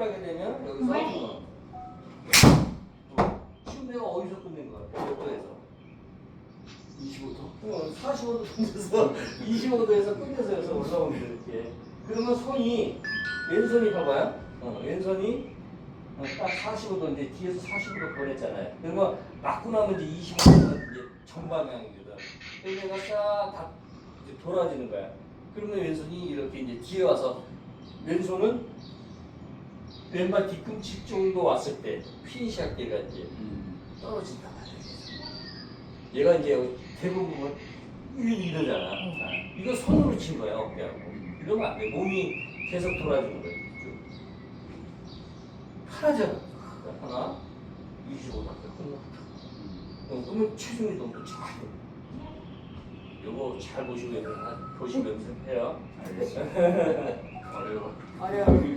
하게 되면 여기서 어. 어. 지금 내가 어디서 끝낸 것 같아? 몇 도에서? 25도? 어, 45도 끝내서 25도에서 끝내서 여기서 올라오는데 이렇게 그러면 손이 왼손이 봐봐요 어, 왼손이 어, 딱 45도인데 뒤에서 45도 보냈잖아요 그러면 맞고 나면 이제 25도가 이제 정방향이거든 그래서 내가 싹다 이제 돌아지는 거야 그러면 왼손이 이렇게 이제 뒤에 와서 왼손은 왼발 뒤꿈치 정도 왔을 때 피니시할 때가 이제 음. 떨어진단 말이야. 얘가 이제 대부분 이- 이러잖아. 이거 손으로 친 거야 어깨하고. 이러면 안 돼. 몸이 계속 돌아주는 거야. 하나잖아. 하나, 25 다. 끝났다. 어, 그러면 체중이 너무 잘 돼. 요거 잘 보시고 연- 보시면서 해요. 알겠어. 어려워. 아니야. 그러니까